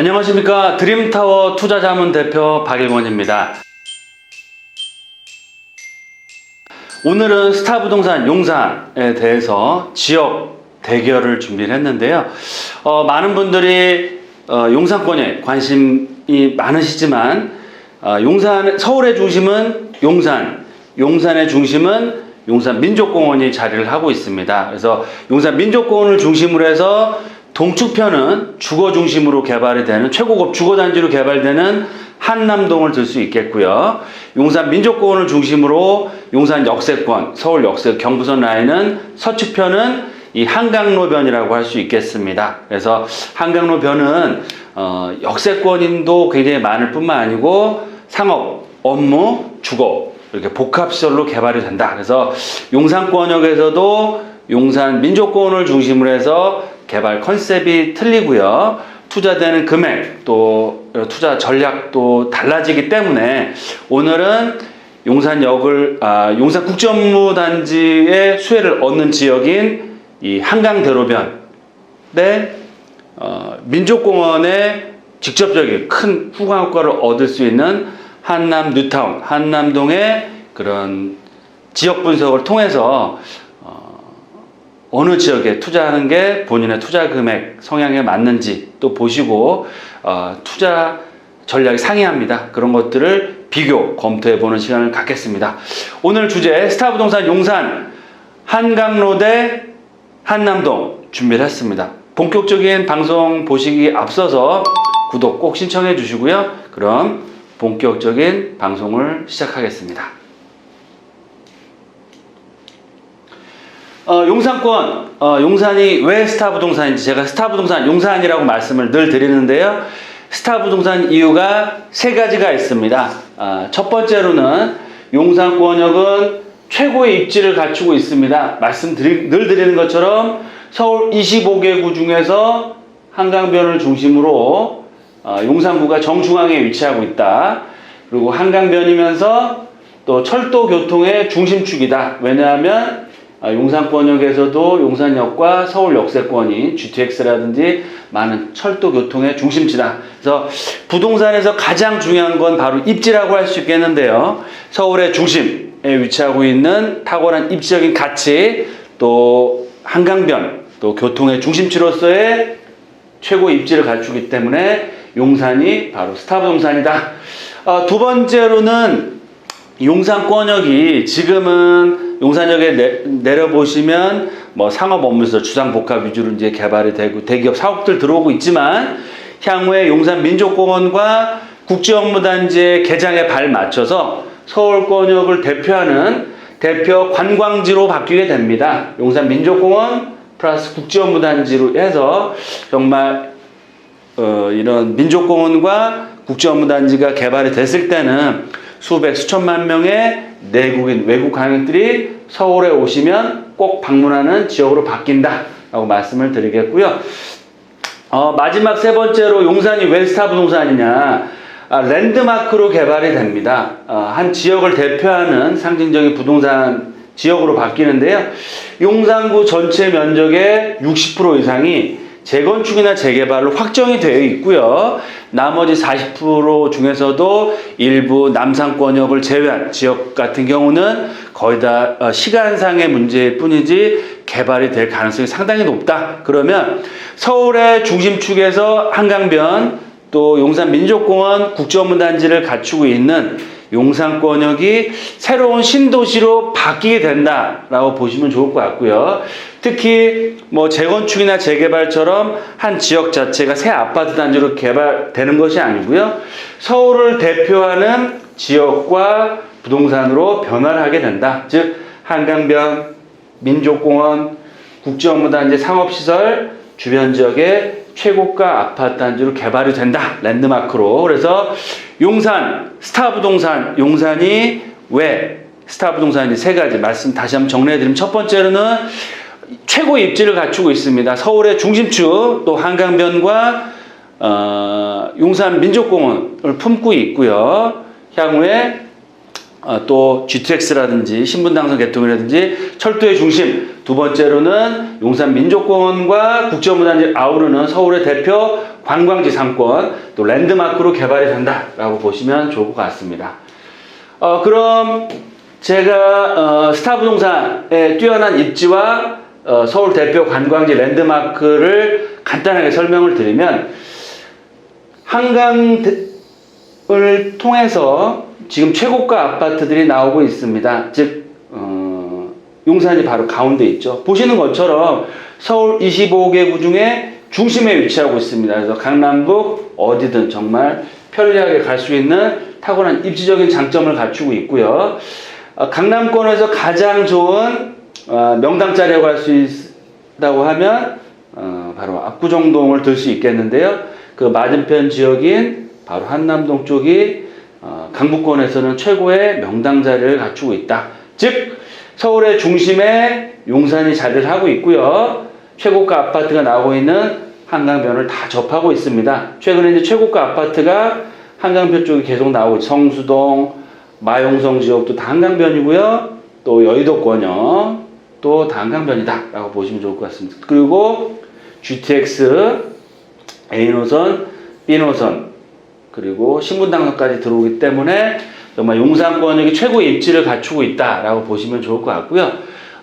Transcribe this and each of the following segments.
안녕하십니까 드림타워 투자자문 대표 박일원입니다. 오늘은 스타부동산 용산에 대해서 지역 대결을 준비를 했는데요. 어, 많은 분들이 어, 용산권에 관심이 많으시지만 어, 용산 서울의 중심은 용산, 용산의 중심은 용산 민족공원이 자리를 하고 있습니다. 그래서 용산 민족공원을 중심으로 해서 동축편은 주거 중심으로 개발이 되는 최고급 주거 단지로 개발되는 한남동을 들 수 있겠고요. 용산 민족공원을 중심으로 용산 역세권, 서울 역세 경부선 라인은 서축편은 이 한강로변이라고 할 수 있겠습니다. 그래서 한강로변은 어, 역세권인도 굉장히 많을 뿐만 아니고 상업, 업무, 주거 이렇게 복합시설로 개발이 된다. 그래서 용산권역에서도 용산 민족공원을 중심으로 해서 개발 컨셉이 틀리고요. 투자되는 금액 또 투자 전략도 달라지기 때문에 오늘은 용산역을 아, 용산 국제업무단지의 수혜를 얻는 지역인 이 한강대로변 내 어, 민족공원의 직접적인 큰 후광 효과를 얻을 수 있는 한남 뉴타운, 한남동의 그런 지역 분석을 통해서 어, 어느 지역에 투자하는 게 본인의 투자 금액 성향에 맞는지 또 보시고 어, 투자 전략이 상이합니다. 그런 것들을 비교 검토해 보는 시간을 갖겠습니다. 오늘 주제 스타 부동산 용산 한강로 대 한남동 준비를 했습니다. 본격적인 방송 보시기 앞서서 구독 꼭 신청해 주시고요. 그럼 본격적인 방송을 시작하겠습니다. 어, 용산권, 어, 용산이 왜 스타 부동산인지 제가 스타 부동산 용산이라고 말씀을 늘 드리는데요. 스타 부동산 이유가 세 가지가 있습니다. 아, 첫 번째로는 용산권역은 최고의 입지를 갖추고 있습니다. 말씀 드리, 늘 드리는 것처럼 서울 25개구 중에서 한강변을 중심으로 어, 용산구가 정중앙에 위치하고 있다. 그리고 한강변이면서 또 철도 교통의 중심축이다. 왜냐하면 어, 용산권역에서도 용산역과 서울 역세권이 GTX라든지 많은 철도 교통의 중심지다. 그래서 부동산에서 가장 중요한 건 바로 입지라고 할 수 있겠는데요. 서울의 중심에 위치하고 있는 탁월한 입지적인 가치, 또 한강변, 또 교통의 중심지로서의 최고 입지를 갖추기 때문에 용산이 바로 스타 부동산이다. 어, 두 번째로는 용산권역이 지금은 용산역에 내, 내려보시면 뭐 상업 업무에서 주상복합 위주로 이제 개발이 되고 대기업 사업들 들어오고 있지만 향후에 용산 민족공원과 국제업무단지의 개장에 발 맞춰서 서울권역을 대표하는 대표 관광지로 바뀌게 됩니다. 용산 민족공원 플러스 국제업무단지로 해서 정말 어, 이런 민족공원과 국제업무단지가 개발이 됐을 때는 수백 수천만 명의 내국인 외국 관객들이 서울에 오시면 꼭 방문하는 지역으로 바뀐다라고 말씀을 드리겠고요. 어, 마지막 세 번째로 용산이 왜 스타 부동산이냐? 아, 랜드마크로 개발이 됩니다. 어, 한 지역을 대표하는 상징적인 부동산 지역으로 바뀌는데요. 용산구 전체 면적의 60% 이상이 재건축이나 재개발로 확정이 되어 있고요. 나머지 40% 중에서도 일부 남산권역을 제외한 지역 같은 경우는 거의 다 어, 시간상의 문제일 뿐이지 개발이 될 가능성이 상당히 높다. 그러면 서울의 중심축에서 한강변 또 용산 민족공원 국제업무단지를 갖추고 있는 용산권역이 새로운 신도시로 바뀌게 된다라고 보시면 좋을 것 같고요. 특히 뭐 재건축이나 재개발처럼 한 지역 자체가 새 아파트 단지로 개발되는 것이 아니고요. 서울을 대표하는 지역과 부동산으로 변화를 하게 된다. 즉 한강변, 민족공원, 국제업무단지 상업시설 주변 지역에 최고가 아파트 단지로 개발이 된다. 랜드마크로. 그래서 용산, 스타 부동산, 용산이 왜 스타 부동산이 세 가지 말씀 다시 한번 정리해 드리면 첫 번째로는 최고 입지를 갖추고 있습니다. 서울의 중심축 또 한강변과 어, 용산 민족공원을 품고 있고요. 향후에 어, 또 GTX라든지 신분당선 개통이라든지 철도의 중심 두 번째로는 용산 민족공원과 국제문화재 아우르는 서울의 대표 관광지 상권 또 랜드마크로 개발이 된다라고 보시면 좋을 것 같습니다. 어, 그럼 제가 어, 스타 부동산의 뛰어난 입지와 어, 서울 대표 관광지 랜드마크를 간단하게 설명을 드리면 한강을 통해서 지금 최고가 아파트들이 나오고 있습니다. 즉 어, 용산이 바로 가운데 있죠. 보시는 것처럼 서울 25개구 중에 중심에 위치하고 있습니다. 그래서 강남북 어디든 정말 편리하게 갈 수 있는 탁월한 입지적인 장점을 갖추고 있고요. 어, 강남권에서 가장 좋은 어, 명당 자리라고 할 수 있다고 하면 어, 바로 압구정동을 들 수 있겠는데요. 그 맞은편 지역인 바로 한남동 쪽이 어, 강북권에서는 최고의 명당 자리를 갖추고 있다. 즉 서울의 중심에 용산이 자리를 하고 있고요. 최고가 아파트가 나오고 있는 한강변을 다 접하고 있습니다. 최근에 이제 최고가 아파트가 한강변 쪽이 계속 나오고 있- 성수동, 마용성 지역도 다 한강변이고요. 또 여의도권요. 또다 한강변이다라고 보시면 좋을 것 같습니다. 그리고 GTX, A노선, B노선 그리고 신분당선까지 들어오기 때문에 정말 용산권역이 최고의 입지를 갖추고 있다라고 보시면 좋을 것 같고요.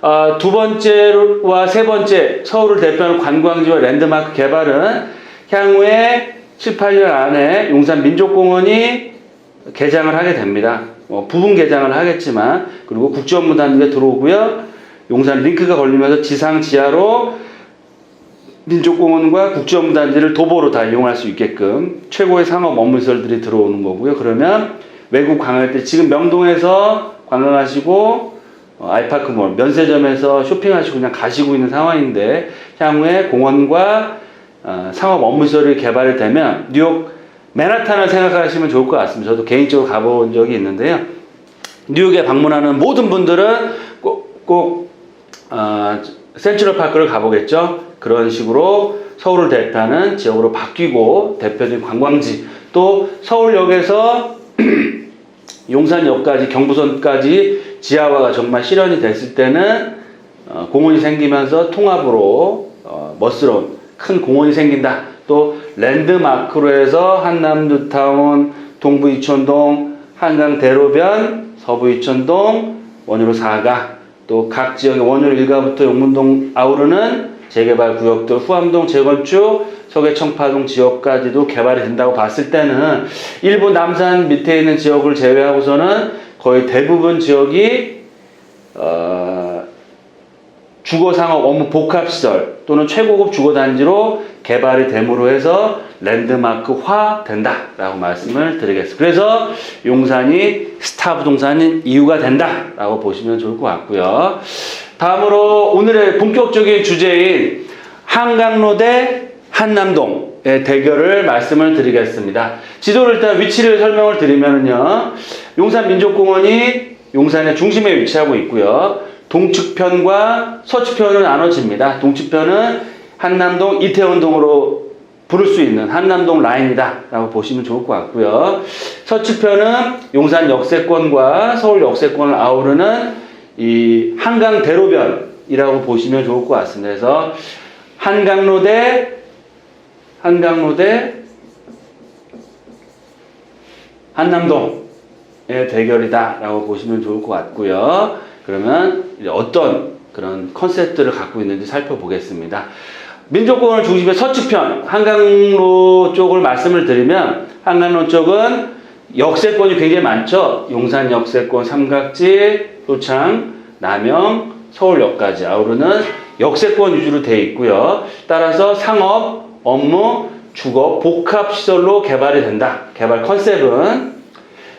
어, 두 번째와 세 번째 서울을 대표하는 관광지와 랜드마크 개발은 향후에 7, 8년 안에 용산 민족공원이 개장을 하게 됩니다. 어, 부분 개장을 하겠지만 그리고 국제업무단지가 들어오고요. 용산 링크가 걸리면서 지상 지하로 민족공원과 국제업무단지를 도보로 다 이용할 수 있게끔 최고의 상업 업무시설들이 들어오는 거고요. 그러면 외국 관광할 때 지금 명동에서 관광하시고 어, 아이파크몰 면세점에서 쇼핑하시고 그냥 가시고 있는 상황인데 향후에 공원과 어, 상업 업무시설이 개발이 되면 뉴욕 맨하탄을 생각하시면 좋을 것 같습니다. 저도 개인적으로 가본 적이 있는데요. 뉴욕에 방문하는 모든 분들은 꼭, 꼭 어, 센트럴 파크를 가보겠죠. 그런 식으로 서울을 대표하는 지역으로 바뀌고 대표적인 관광지 또 서울역에서 용산역까지 경부선까지 지하화가 정말 실현이 됐을 때는 어, 공원이 생기면서 통합으로 어, 멋스러운 큰 공원이 생긴다. 또 랜드마크로 해서 한남 뉴타운, 동부 이촌동, 한강 대로변, 서부 이촌동, 원효로 4가 또 각 지역의 원효로 1가부터 용문동 아우르는 재개발 구역들 후암동 재건축 서계 청파동 지역까지도 개발이 된다고 봤을 때는 일부 남산 밑에 있는 지역을 제외하고서는 거의 대부분 지역이 어, 주거 상업 업무 복합 시설 또는 최고급 주거 단지로 개발이 됨으로 해서 랜드마크화 된다라고 말씀을 드리겠습니다. 그래서 용산이 스타 부동산인 이유가 된다라고 보시면 좋을 것 같고요. 다음으로 오늘의 본격적인 주제인 한강로 대 한남동의 대결을 말씀을 드리겠습니다. 지도를 일단 위치를 설명을 드리면요. 용산 민족공원이 용산의 중심에 위치하고 있고요. 동측편과 서측편으로 나눠집니다. 동측편은 한남동 이태원동으로 부를 수 있는 한남동 라인이다 라고 보시면 좋을 것 같고요. 서측편은 용산 역세권과 서울 역세권을 아우르는 이 한강 대로변이라고 보시면 좋을 것 같습니다. 그래서 한강로 대 한강로 대 한남동의 대결이다라고 보시면 좋을 것 같고요. 그러면 어떤 그런 컨셉들을 갖고 있는지 살펴보겠습니다. 민족공원을 중심에 서측편 한강로 쪽을 말씀을 드리면 한강로 쪽은 역세권이 굉장히 많죠. 용산 역세권, 삼각지, 효창, 남영, 서울역까지 아우르는 역세권 위주로 되어 있고요. 따라서 상업, 업무, 주거, 복합 시설로 개발이 된다. 개발 컨셉은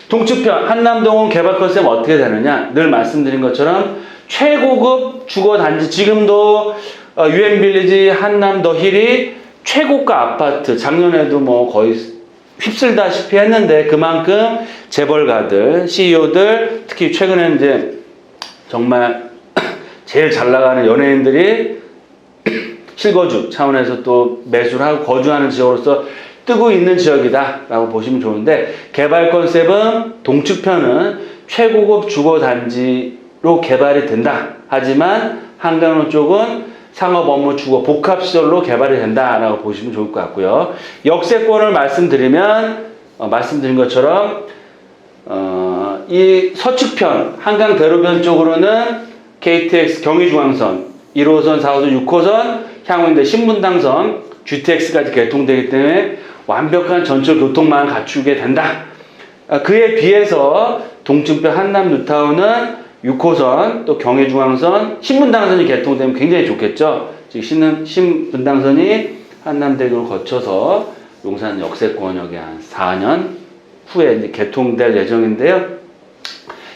동측편 한남동은 개발 컨셉 어떻게 되느냐? 늘 말씀드린 것처럼 최고급 주거 단지 지금도 어, 유엔 빌리지 한남 더 힐이 최고가 아파트 작년에도 뭐 거의 휩쓸다시피 했는데 그만큼 재벌가들, CEO들 특히 최근에 이제 정말 제일 잘 나가는 연예인들이 실거주 차원에서 또 매수를 하고 거주하는 지역으로서 뜨고 있는 지역이다라고 보시면 좋은데 개발 컨셉은 동측편은 최고급 주거 단지로 개발이 된다. 하지만 한강로 쪽은 상업 업무 주거 복합 시설로 개발이 된다라고 보시면 좋을 것 같고요. 역세권을 말씀드리면 어, 말씀드린 것처럼 어, 이 서측편 한강 대로변 쪽으로는 KTX 경의중앙선 1호선, 4호선, 6호선 향후인대 신분당선 GTX까지 개통되기 때문에 완벽한 전철 교통망을 갖추게 된다. 아, 그에 비해서 동층뼈 한남 뉴타운은 6호선 또 경의중앙선 신분당선이 개통되면 굉장히 좋겠죠. 즉 신분, 신분당선이 한남대교를 거쳐서 용산 역세권역에 한 4년 후에 이제 개통될 예정인데요.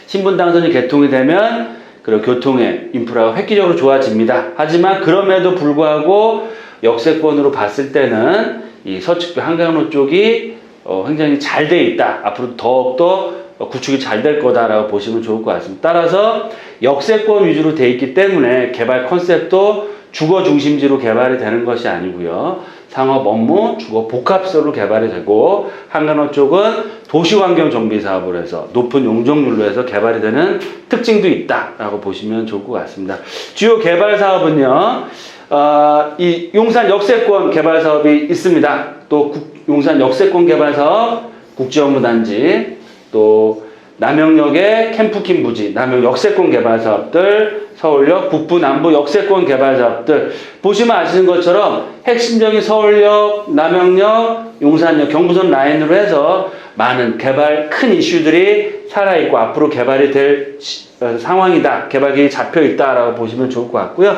신분당선이 개통이 되면 그런 교통의 인프라가 획기적으로 좋아집니다. 하지만 그럼에도 불구하고 역세권으로 봤을 때는 이 서측교 한강로 쪽이 어, 굉장히 잘 돼 있다. 앞으로 더욱더 구축이 잘 될 거다라고 보시면 좋을 것 같습니다. 따라서 역세권 위주로 돼 있기 때문에 개발 컨셉도 주거 중심지로 개발이 되는 것이 아니고요. 상업 업무, 주거 복합소로 개발이 되고 한강로 쪽은 도시환경 정비 사업을 해서 높은 용적률로 해서 개발이 되는 특징도 있다라고 보시면 좋을 것 같습니다. 주요 개발 사업은요. 어, 이 용산 역세권 개발 사업이 있습니다. 또 국- 용산 역세권 개발 사업, 국제업무 단지, 또 남영역의 캠프킨 부지, 남영 역세권 개발 사업들, 서울역 북부 남부 역세권 개발 사업들 보시면 아시는 것처럼 핵심적인 서울역, 남영역, 용산역, 경부선 라인으로 해서 많은 개발 큰 이슈들이 살아 있고 앞으로 개발이 될 시- 어, 상황이다. 개발 계획이 잡혀 있다라고 보시면 좋을 것 같고요.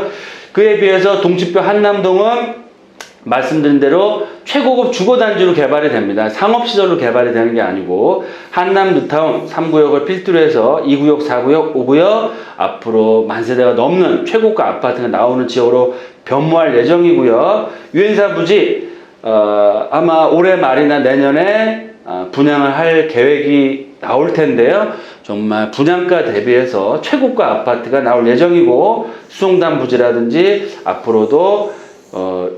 그에 비해서 동치표 한남동은 말씀드린 대로 최고급 주거단지로 개발이 됩니다. 상업시설로 개발이 되는 게 아니고 한남 뉴타운 3구역을 필두로 해서 2구역, 4구역, 5구역 앞으로 만세대가 넘는 최고가 아파트가 나오는 지역으로 변모할 예정이고요. 유엔사 부지 어, 아마 올해 말이나 내년에 어, 분양을 할 계획이 나올 텐데요. 정말 분양가 대비해서 최고가 아파트가 나올 예정이고 수송단 부지라든지 앞으로도 어,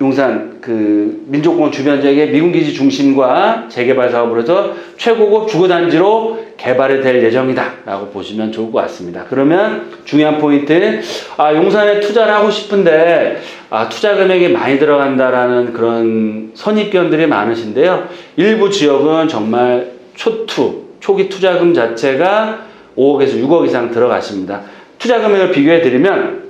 용산 그 민족공원 주변 지역의 미군기지 중심과 재개발 사업으로 해서 최고급 주거단지로 개발이 될 예정이다 라고 보시면 좋을 것 같습니다. 그러면 중요한 포인트, 아 용산에 투자를 하고 싶은데 아 투자 금액이 많이 들어간다라는 그런 선입견들이 많으신데요. 일부 지역은 정말 초투 초기 투자금 자체가 5억에서 6억 이상 들어가십니다. 투자 금액을 비교해 드리면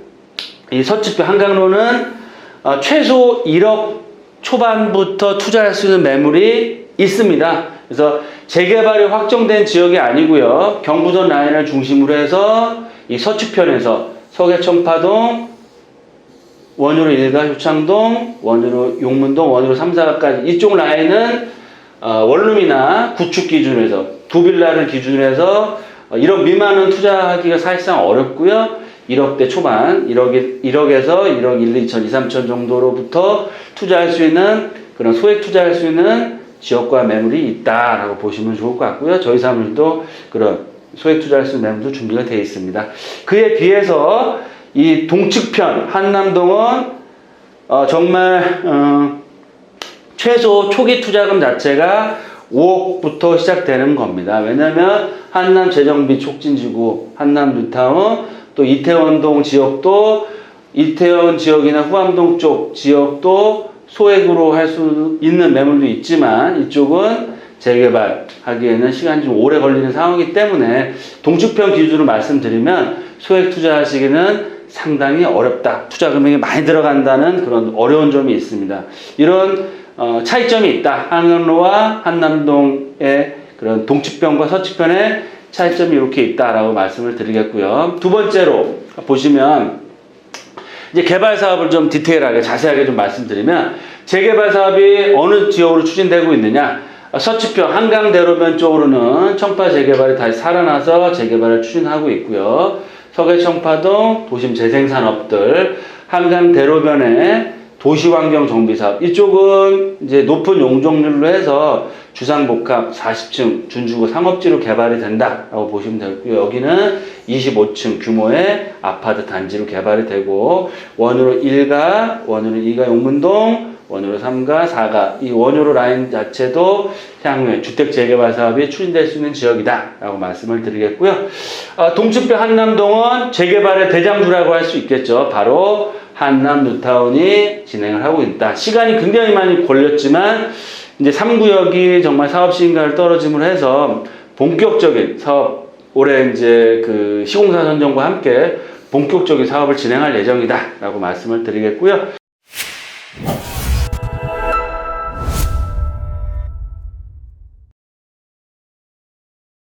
이 서측교 한강로는 어, 최소 1억 초반부터 투자할 수 있는 매물이 있습니다. 그래서 재개발이 확정된 지역이 아니고요. 경부선 라인을 중심으로 해서 이 서측편에서 서계청파동, 원효로 일가 효창동, 원효로 용문동, 원효로 삼사각까지 이쪽 라인은 어, 원룸이나 구축 기준으로 해서 두 빌라를 기준으로 해서 어, 1억 미만은 투자하기가 사실상 어렵고요. 1억대 초반, 1억, 1억에서 1억 1, 2천, 2, 3천 정도로부터 투자할 수 있는 그런 소액 투자할 수 있는 지역과 매물이 있다라고 보시면 좋을 것 같고요. 저희 사무실도 그런 소액 투자할 수 있는 매물도 준비가 되어 있습니다. 그에 비해서 이 동측편 한남동은 어, 정말 어, 최소 초기 투자금 자체가 5억부터 시작되는 겁니다. 왜냐하면 한남 재정비 촉진지구, 한남 뉴타운, 또 이태원동 지역도 이태원 지역이나 후암동 쪽 지역도 소액으로 할 수 있는 매물도 있지만 이쪽은 재개발하기에는 시간이 좀 오래 걸리는 상황이기 때문에 동축편 기준으로 말씀드리면 소액 투자하시기는 상당히 어렵다. 투자 금액이 많이 들어간다는 그런 어려운 점이 있습니다. 이런 어, 차이점이 있다. 한강로와 한남동의 그런 동측편과 서측편의 차이점이 이렇게 있다라고 말씀을 드리겠고요. 두 번째로 보시면 이제 개발 사업을 좀 디테일하게 자세하게 좀 말씀드리면 재개발 사업이 어느 지역으로 추진되고 있느냐 서측편 한강 대로변 쪽으로는 청파 재개발이 다시 살아나서 재개발을 추진하고 있고요 서계청파동 도심 재생산업들 한강 대로변에 도시환경 정비 사업 이쪽은 이제 높은 용적률로 해서 주상복합 40층 준주거 상업지로 개발이 된다라고 보시면 되고요. 여기는 25층 규모의 아파트 단지로 개발이 되고 원으로 1가, 원으로 2가 용문동, 원효로 3가 4가 이 원효로 라인 자체도 향후에 주택 재개발 사업이 추진될 수 있는 지역이다 라고 말씀을 드리겠고요. 어, 동측벽 한남동은 재개발의 대장주라고 할 수 있겠죠. 바로 한남 뉴타운이 진행을 하고 있다. 시간이 굉장히 많이 걸렸지만 이제 3구역이 정말 사업 시행가를 떨어짐으로 해서 본격적인 사업 올해 이제 그 시공사 선정과 함께 본격적인 사업을 진행할 예정이다라고 말씀을 드리겠고요.